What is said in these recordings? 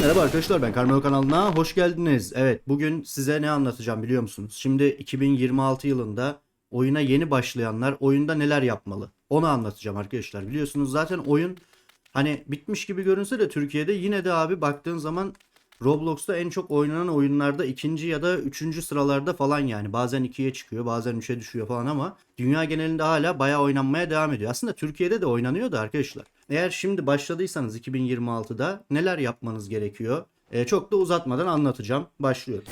Merhaba arkadaşlar ben Karmelo kanalına hoş geldiniz. Evet bugün size ne anlatacağım biliyor musunuz? Şimdi 2026 yılında oyuna yeni başlayanlar oyunda neler yapmalı? Onu anlatacağım arkadaşlar. Biliyorsunuz zaten oyun hani bitmiş gibi görünse de Türkiye'de yine de abi baktığın zaman Roblox'ta en çok oynanan oyunlarda ikinci ya da üçüncü sıralarda falan yani. Bazen ikiye çıkıyor bazen üçe düşüyor falan ama dünya genelinde hala bayağı oynanmaya devam ediyor. Aslında Türkiye'de de oynanıyor da arkadaşlar. Eğer şimdi başladıysanız 2026'da neler yapmanız gerekiyor? Ee, çok da uzatmadan anlatacağım. Başlıyorum.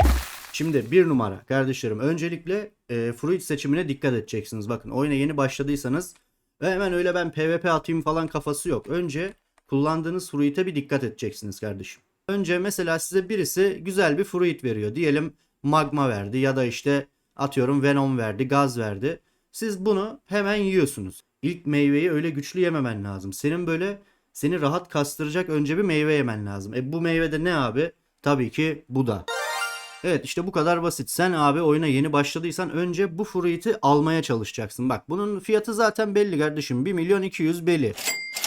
Şimdi bir numara kardeşlerim öncelikle e, fruit seçimine dikkat edeceksiniz. Bakın oyuna yeni başladıysanız ve hemen öyle ben PvP atayım falan kafası yok. Önce kullandığınız fruit'e bir dikkat edeceksiniz kardeşim. Önce mesela size birisi güzel bir fruit veriyor. Diyelim magma verdi ya da işte atıyorum venom verdi, gaz verdi. Siz bunu hemen yiyorsunuz. İlk meyveyi öyle güçlü yememen lazım. Senin böyle seni rahat kastıracak önce bir meyve yemen lazım. E bu meyve de ne abi? Tabii ki bu da. Evet işte bu kadar basit. Sen abi oyuna yeni başladıysan önce bu fruit'i almaya çalışacaksın. Bak bunun fiyatı zaten belli kardeşim. 1 milyon 200 belli.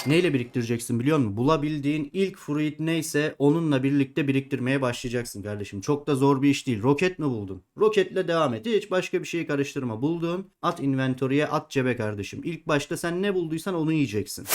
Neyle biriktireceksin biliyor musun? Bulabildiğin ilk fruit neyse onunla birlikte biriktirmeye başlayacaksın kardeşim. Çok da zor bir iş değil. Roket mi buldun? Roketle devam et. Hiç başka bir şeyi karıştırma. Bulduğun at inventory'e at cebe kardeşim. İlk başta sen ne bulduysan onu yiyeceksin.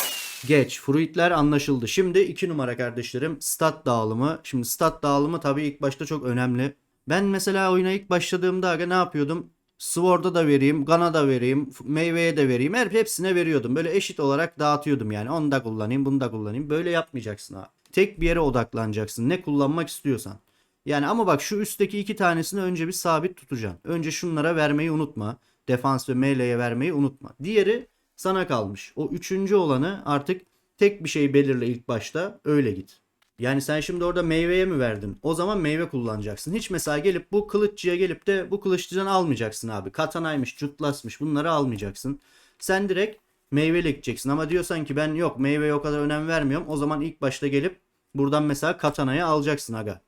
Geç. Fruitler anlaşıldı. Şimdi iki numara kardeşlerim. Stat dağılımı. Şimdi stat dağılımı tabii ilk başta çok önemli. Ben mesela oyuna ilk başladığımda aga ne yapıyordum? Sword'a da vereyim, Gun'a da vereyim, meyveye de vereyim. Her hepsine veriyordum. Böyle eşit olarak dağıtıyordum yani. Onu da kullanayım, bunu da kullanayım. Böyle yapmayacaksın abi. Tek bir yere odaklanacaksın. Ne kullanmak istiyorsan. Yani ama bak şu üstteki iki tanesini önce bir sabit tutacaksın. Önce şunlara vermeyi unutma. Defans ve meleğe vermeyi unutma. Diğeri sana kalmış. O üçüncü olanı artık tek bir şey belirle ilk başta. Öyle git. Yani sen şimdi orada meyveye mi verdin? O zaman meyve kullanacaksın. Hiç mesela gelip bu kılıççıya gelip de bu kılıççıdan almayacaksın abi. Katanaymış, cutlasmış bunları almayacaksın. Sen direkt meyveyle gideceksin. Ama diyorsan ki ben yok meyveye o kadar önem vermiyorum. O zaman ilk başta gelip buradan mesela katanayı alacaksın aga.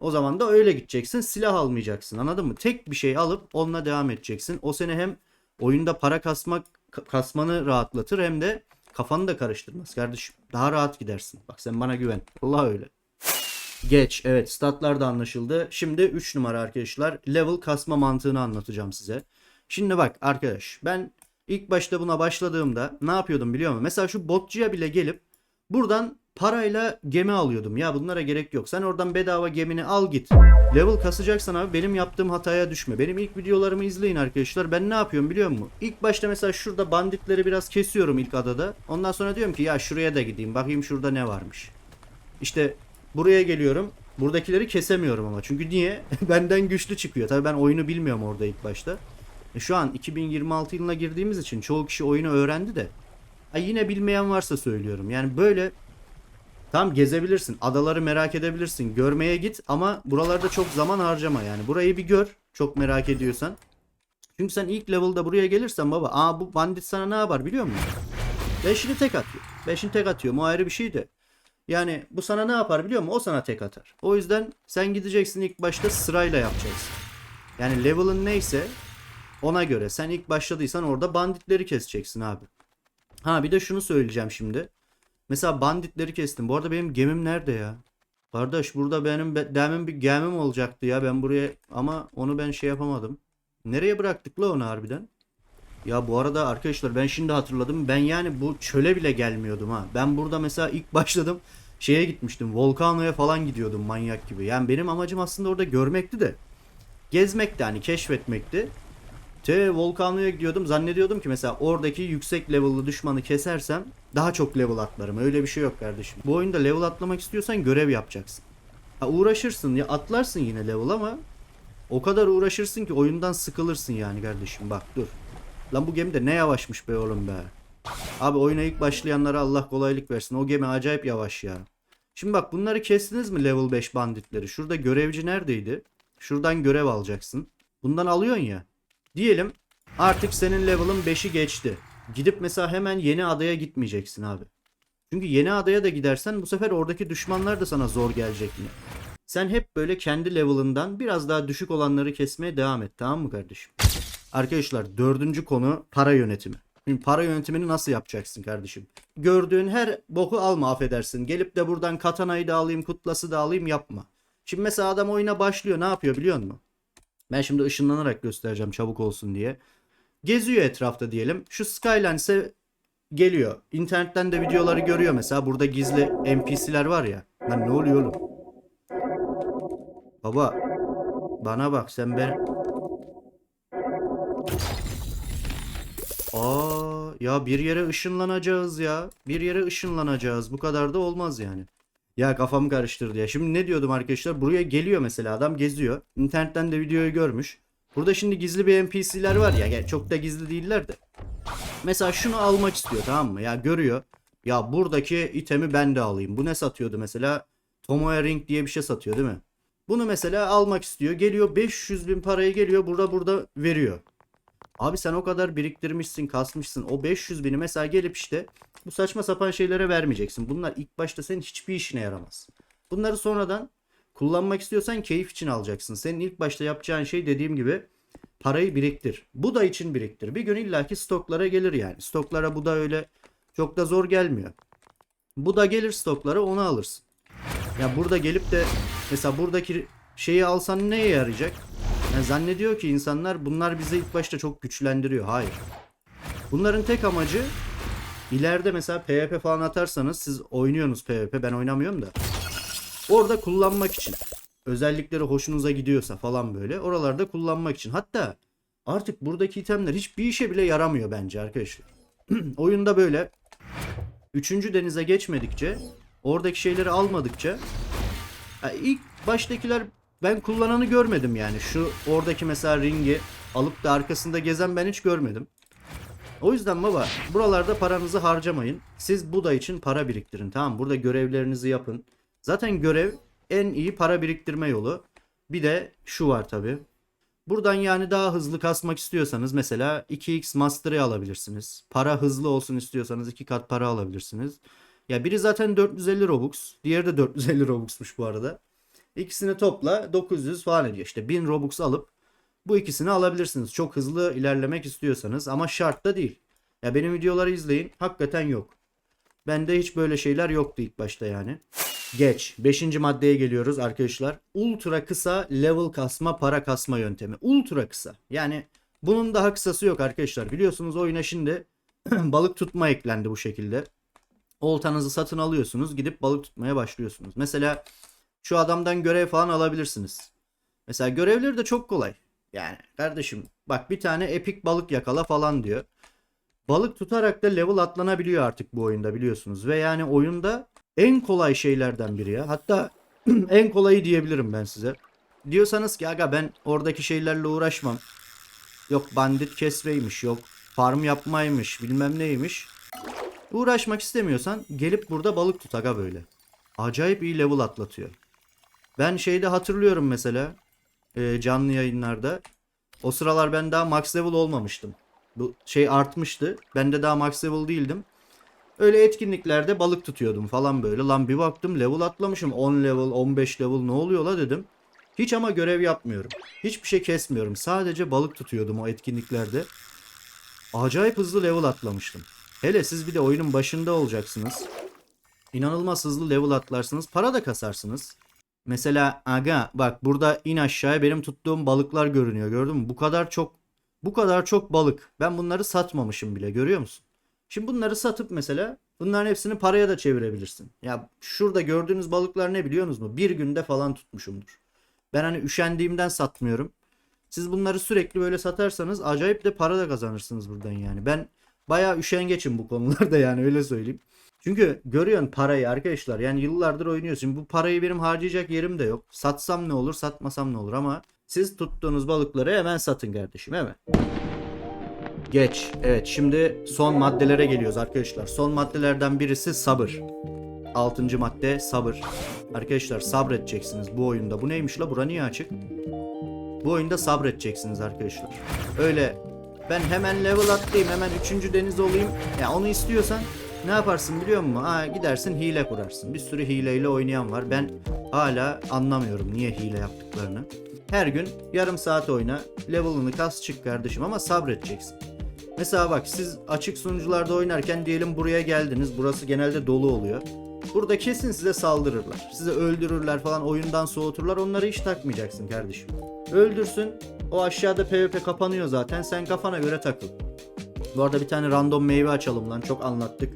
O zaman da öyle gideceksin. Silah almayacaksın. Anladın mı? Tek bir şey alıp onunla devam edeceksin. O seni hem oyunda para kasmak ka- kasmanı rahatlatır hem de kafanı da karıştırmaz kardeşim. Daha rahat gidersin. Bak sen bana güven. Allah öyle. Geç. Evet statlar da anlaşıldı. Şimdi 3 numara arkadaşlar. Level kasma mantığını anlatacağım size. Şimdi bak arkadaş ben ilk başta buna başladığımda ne yapıyordum biliyor musun? Mesela şu botçuya bile gelip buradan parayla gemi alıyordum. Ya bunlara gerek yok. Sen oradan bedava gemini al git. Level kasacaksan abi benim yaptığım hataya düşme. Benim ilk videolarımı izleyin arkadaşlar. Ben ne yapıyorum biliyor musun? İlk başta mesela şurada banditleri biraz kesiyorum ilk adada. Ondan sonra diyorum ki ya şuraya da gideyim. Bakayım şurada ne varmış. İşte buraya geliyorum. Buradakileri kesemiyorum ama. Çünkü niye? Benden güçlü çıkıyor. Tabii ben oyunu bilmiyorum orada ilk başta. E şu an 2026 yılına girdiğimiz için çoğu kişi oyunu öğrendi de. Ha yine bilmeyen varsa söylüyorum. Yani böyle tam gezebilirsin. Adaları merak edebilirsin. Görmeye git ama buralarda çok zaman harcama yani. Burayı bir gör. Çok merak ediyorsan. Çünkü sen ilk level'da buraya gelirsen baba. Aa bu bandit sana ne yapar biliyor musun? Beşini tek atıyor. Beşini tek atıyor. O ayrı bir şey de. Yani bu sana ne yapar biliyor musun? O sana tek atar. O yüzden sen gideceksin ilk başta sırayla yapacaksın. Yani level'ın neyse ona göre. Sen ilk başladıysan orada banditleri keseceksin abi. Ha bir de şunu söyleyeceğim şimdi. Mesela banditleri kestim. Bu arada benim gemim nerede ya? Kardeş burada benim be- demin bir gemim olacaktı ya. Ben buraya ama onu ben şey yapamadım. Nereye bıraktık la onu harbiden? Ya bu arada arkadaşlar ben şimdi hatırladım. Ben yani bu çöle bile gelmiyordum ha. Ben burada mesela ilk başladım. Şeye gitmiştim. Volcano'ya falan gidiyordum manyak gibi. Yani benim amacım aslında orada görmekti de. Gezmekti hani keşfetmekti. Te Volcano'ya gidiyordum. Zannediyordum ki mesela oradaki yüksek level'lı düşmanı kesersem daha çok level atlarım. Öyle bir şey yok kardeşim. Bu oyunda level atlamak istiyorsan görev yapacaksın. Ha uğraşırsın ya atlarsın yine level ama o kadar uğraşırsın ki oyundan sıkılırsın yani kardeşim. Bak dur. Lan bu gemi de ne yavaşmış be oğlum be. Abi oyuna ilk başlayanlara Allah kolaylık versin. O gemi acayip yavaş ya. Şimdi bak bunları kestiniz mi level 5 banditleri? Şurada görevci neredeydi? Şuradan görev alacaksın. Bundan alıyorsun ya. Diyelim artık senin level'ın 5'i geçti. Gidip mesela hemen yeni adaya gitmeyeceksin abi. Çünkü yeni adaya da gidersen bu sefer oradaki düşmanlar da sana zor gelecek yine. Sen hep böyle kendi level'ından biraz daha düşük olanları kesmeye devam et tamam mı kardeşim? Arkadaşlar dördüncü konu para yönetimi. Şimdi para yönetimini nasıl yapacaksın kardeşim? Gördüğün her boku alma affedersin. Gelip de buradan katanayı da alayım, kutlası da alayım yapma. Şimdi mesela adam oyuna başlıyor ne yapıyor biliyor musun? Ben şimdi ışınlanarak göstereceğim çabuk olsun diye. Geziyor etrafta diyelim. Şu Skylines'e geliyor. İnternetten de videoları görüyor mesela. Burada gizli NPC'ler var ya. Lan ne oluyor oğlum? Baba bana bak sen ben... Aa ya bir yere ışınlanacağız ya. Bir yere ışınlanacağız. Bu kadar da olmaz yani. Ya kafamı karıştırdı ya. Şimdi ne diyordum arkadaşlar? Buraya geliyor mesela adam geziyor. İnternetten de videoyu görmüş. Burada şimdi gizli bir NPC'ler var ya. Yani çok da gizli değiller de. Mesela şunu almak istiyor tamam mı? Ya görüyor. Ya buradaki itemi ben de alayım. Bu ne satıyordu mesela? Tomoe Ring diye bir şey satıyor değil mi? Bunu mesela almak istiyor. Geliyor 500 bin parayı geliyor burada burada veriyor. Abi sen o kadar biriktirmişsin, kasmışsın. O 500 bini mesela gelip işte bu saçma sapan şeylere vermeyeceksin. Bunlar ilk başta senin hiçbir işine yaramaz. Bunları sonradan kullanmak istiyorsan keyif için alacaksın. Senin ilk başta yapacağın şey dediğim gibi parayı biriktir. Bu da için biriktir. Bir gün illaki stoklara gelir yani. Stoklara bu da öyle çok da zor gelmiyor. Bu da gelir stoklara onu alırsın. Ya burada gelip de mesela buradaki şeyi alsan neye yarayacak? Yani zannediyor ki insanlar bunlar bizi ilk başta çok güçlendiriyor. Hayır. Bunların tek amacı ileride mesela PvP falan atarsanız siz oynuyorsunuz PvP ben oynamıyorum da. Orada kullanmak için. Özellikleri hoşunuza gidiyorsa falan böyle. Oralarda kullanmak için. Hatta artık buradaki itemler hiçbir işe bile yaramıyor bence arkadaşlar. Oyunda böyle Üçüncü denize geçmedikçe oradaki şeyleri almadıkça ya ilk baştakiler ben kullananı görmedim yani. Şu oradaki mesela ringi alıp da arkasında gezen ben hiç görmedim. O yüzden baba buralarda paranızı harcamayın. Siz bu da için para biriktirin tamam? Burada görevlerinizi yapın. Zaten görev en iyi para biriktirme yolu. Bir de şu var tabi. Buradan yani daha hızlı kasmak istiyorsanız mesela 2x Master'ı alabilirsiniz. Para hızlı olsun istiyorsanız 2 kat para alabilirsiniz. Ya biri zaten 450 Robux. Diğeri de 450 Robux'muş bu arada. İkisini topla 900 falan ediyor. İşte 1000 Robux alıp bu ikisini alabilirsiniz. Çok hızlı ilerlemek istiyorsanız ama şart da değil. Ya benim videoları izleyin. Hakikaten yok. Bende hiç böyle şeyler yoktu ilk başta yani. Geç. Beşinci maddeye geliyoruz arkadaşlar. Ultra kısa level kasma para kasma yöntemi. Ultra kısa. Yani bunun daha kısası yok arkadaşlar. Biliyorsunuz oyuna şimdi balık tutma eklendi bu şekilde. Oltanızı satın alıyorsunuz. Gidip balık tutmaya başlıyorsunuz. Mesela şu adamdan görev falan alabilirsiniz. Mesela görevleri de çok kolay. Yani kardeşim bak bir tane epik balık yakala falan diyor. Balık tutarak da level atlanabiliyor artık bu oyunda biliyorsunuz. Ve yani oyunda en kolay şeylerden biri ya. Hatta en kolayı diyebilirim ben size. Diyorsanız ki aga ben oradaki şeylerle uğraşmam. Yok bandit kesmeymiş, yok farm yapmaymış, bilmem neymiş. Uğraşmak istemiyorsan gelip burada balık tut aga böyle. Acayip iyi level atlatıyor. Ben şeyde hatırlıyorum mesela e, canlı yayınlarda. O sıralar ben daha max level olmamıştım. Bu şey artmıştı. Ben de daha max level değildim. Öyle etkinliklerde balık tutuyordum falan böyle. Lan bir baktım level atlamışım. 10 level, 15 level ne oluyor la dedim. Hiç ama görev yapmıyorum. Hiçbir şey kesmiyorum. Sadece balık tutuyordum o etkinliklerde. Acayip hızlı level atlamıştım. Hele siz bir de oyunun başında olacaksınız. İnanılmaz hızlı level atlarsınız. Para da kasarsınız. Mesela aga bak burada in aşağıya benim tuttuğum balıklar görünüyor. Gördün mü? Bu kadar çok bu kadar çok balık. Ben bunları satmamışım bile görüyor musun? Şimdi bunları satıp mesela bunların hepsini paraya da çevirebilirsin. Ya şurada gördüğünüz balıklar ne biliyorsunuz mu? Bir günde falan tutmuşumdur. Ben hani üşendiğimden satmıyorum. Siz bunları sürekli böyle satarsanız acayip de para da kazanırsınız buradan yani. Ben bayağı üşengeçim bu konularda yani öyle söyleyeyim. Çünkü görüyorsun parayı arkadaşlar. Yani yıllardır oynuyorsun. Bu parayı benim harcayacak yerim de yok. Satsam ne olur, satmasam ne olur ama siz tuttuğunuz balıkları hemen satın kardeşim hemen. Geç. Evet şimdi son maddelere geliyoruz arkadaşlar. Son maddelerden birisi sabır. Altıncı madde sabır. Arkadaşlar sabredeceksiniz bu oyunda. Bu neymiş la? Bura niye açık? Bu oyunda sabredeceksiniz arkadaşlar. Öyle ben hemen level atlayayım hemen 3. deniz olayım. Ya onu istiyorsan ne yaparsın biliyor musun? Ha, gidersin hile kurarsın. Bir sürü hileyle oynayan var. Ben hala anlamıyorum niye hile yaptıklarını. Her gün yarım saat oyna. Level'ını kas çık kardeşim ama sabredeceksin. Mesela bak siz açık sunucularda oynarken diyelim buraya geldiniz. Burası genelde dolu oluyor. Burada kesin size saldırırlar. Sizi öldürürler falan oyundan soğuturlar. Onları hiç takmayacaksın kardeşim. Öldürsün. O aşağıda PvP kapanıyor zaten. Sen kafana göre takıl. Bu arada bir tane random meyve açalım lan. Çok anlattık.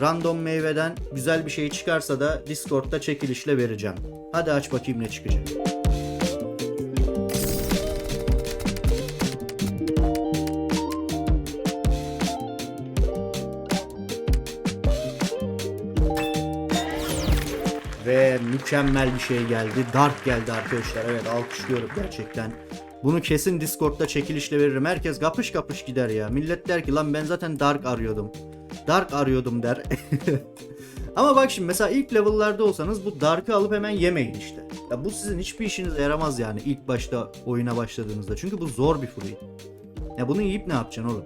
Random meyveden güzel bir şey çıkarsa da Discord'da çekilişle vereceğim. Hadi aç bakayım ne çıkacak. Ve mükemmel bir şey geldi. Dark geldi arkadaşlar. Evet alkışlıyorum gerçekten. Bunu kesin Discord'da çekilişle veririm. Herkes kapış kapış gider ya. Millet der ki lan ben zaten Dark arıyordum. Dark arıyordum der. Ama bak şimdi mesela ilk level'larda olsanız bu Dark'ı alıp hemen yemeyin işte. Ya bu sizin hiçbir işinize yaramaz yani ilk başta oyuna başladığınızda. Çünkü bu zor bir fruit. Ya bunu yiyip ne yapacaksın oğlum?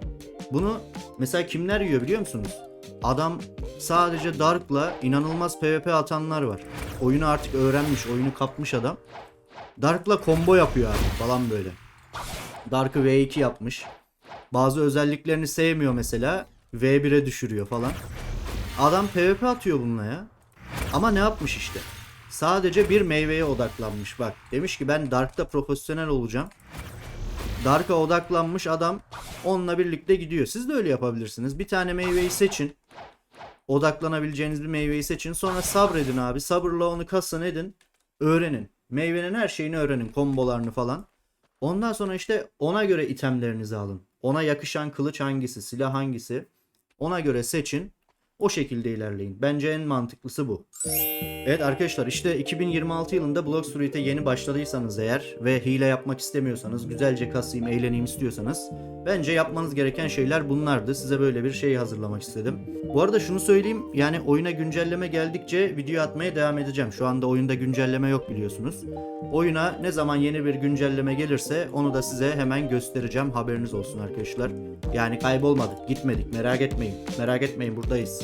Bunu mesela kimler yiyor biliyor musunuz? Adam sadece Dark'la inanılmaz PvP atanlar var. Oyunu artık öğrenmiş, oyunu kapmış adam. Dark'la combo yapıyor abi falan böyle. Dark'ı V2 yapmış. Bazı özelliklerini sevmiyor mesela. V1'e düşürüyor falan. Adam PvP atıyor bununla ya. Ama ne yapmış işte? Sadece bir meyveye odaklanmış bak. Demiş ki ben Dark'ta profesyonel olacağım. Dark'a odaklanmış adam onunla birlikte gidiyor. Siz de öyle yapabilirsiniz. Bir tane meyveyi seçin. Odaklanabileceğiniz bir meyveyi seçin. Sonra sabredin abi. Sabırla onu kasın edin. Öğrenin. Meyvenin her şeyini öğrenin. Kombolarını falan. Ondan sonra işte ona göre itemlerinizi alın. Ona yakışan kılıç hangisi, silah hangisi. Ona göre seçin. O şekilde ilerleyin. Bence en mantıklısı bu. Evet arkadaşlar işte 2026 yılında Blox Fruit'e yeni başladıysanız eğer ve hile yapmak istemiyorsanız, güzelce kasayım, eğleneyim istiyorsanız bence yapmanız gereken şeyler bunlardı. Size böyle bir şey hazırlamak istedim. Bu arada şunu söyleyeyim yani oyuna güncelleme geldikçe video atmaya devam edeceğim. Şu anda oyunda güncelleme yok biliyorsunuz. Oyuna ne zaman yeni bir güncelleme gelirse onu da size hemen göstereceğim. Haberiniz olsun arkadaşlar. Yani kaybolmadık, gitmedik. Merak etmeyin. Merak etmeyin buradayız.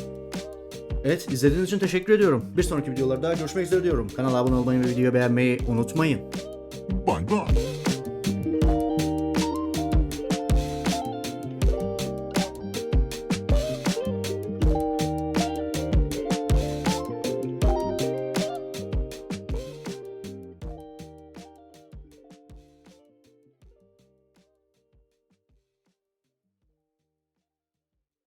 Evet izlediğiniz için teşekkür ediyorum. Bir sonraki videolarda görüşmek üzere diyorum. Kanala abone olmayı ve videoyu beğenmeyi unutmayın. Bye bye.